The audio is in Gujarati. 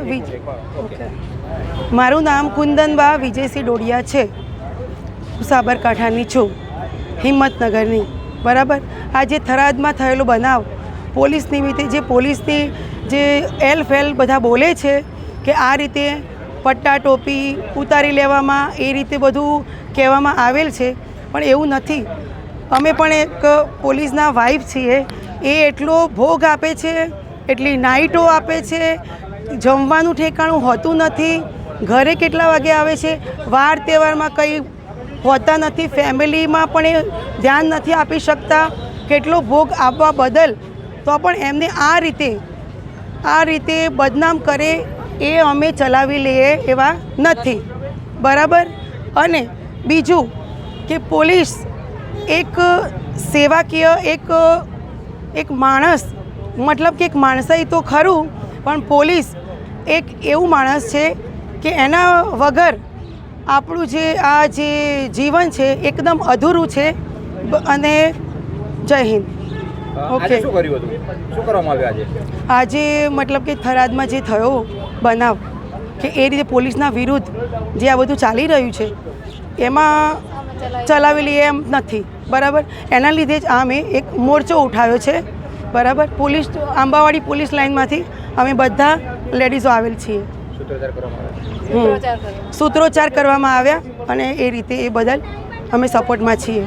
વિ- મારું નામ કુંદનબા વિજયસિંહ ડોડિયા છે. સાબરકાંઠાની છું. હિંમતનગરની. બરાબર? આ જે થરાદમાં થયેલો બનાવ, પોલીસ નિમિત્તે જે પોલીસની જે એલ ફેલ બધા બોલે છે કે આ રીતે પટ્ટા ટોપી ઉતારી લેવામાં એ રીતે બધું કહેવામાં આવેલ છે, પણ એવું નથી. અમે પણ એક પોલીસના વાઇફ છીએ. એ એટલો ભોગ આપે છે, એટલી નાઇટો આપે છે જમવાનું ઠેકાણું હોતું નથી. ઘરે કેટલા વાગે આવે છે? વાર તહેવારમાં કંઈ હોતા નથી. ફેમિલીમાં પણ એ ધ્યાન નથી આપી શકતા. કેટલો ભોગ આપવા બદલ તો પણ એમને આ રીતે આ રીતે બદનામ કરે એ અમે ચલાવી લઈએ એવા નથી. બરાબર? અને બીજું કે પોલીસ એક સેવાકીય, એક એક માણસ, મતલબ કે એક માણસાઈ તો ખરું, પણ પોલીસ એક એવું માણસ છે કે એના વગર આપણું જે આ જે જીવન છે એકદમ અધૂરું છે. અને જય હિન્દ. ઓકે. શું કર્યું હતું? શું કરવામાં આવ્યું આજે? આજે મતલબ કે થરાદમાં જે થયો બનાવ કે એ રીતે પોલીસના વિરુદ્ધ જે આ બધું ચાલી રહ્યું છે એમાં ચલાવેલી એમ નથી. બરાબર? એના લીધે જ અમે એક મોરચો ઉઠાવ્યો છે. બરાબર? પોલીસ આંબાવાડી પોલીસ લાઇનમાંથી અમે બધા લેડીઝો આવેલ છીએ. સૂત્રોચ્ચાર કરવામાં આવ્યા અને એ રીતે એ બદલ અમે સપોર્ટમાં છીએ.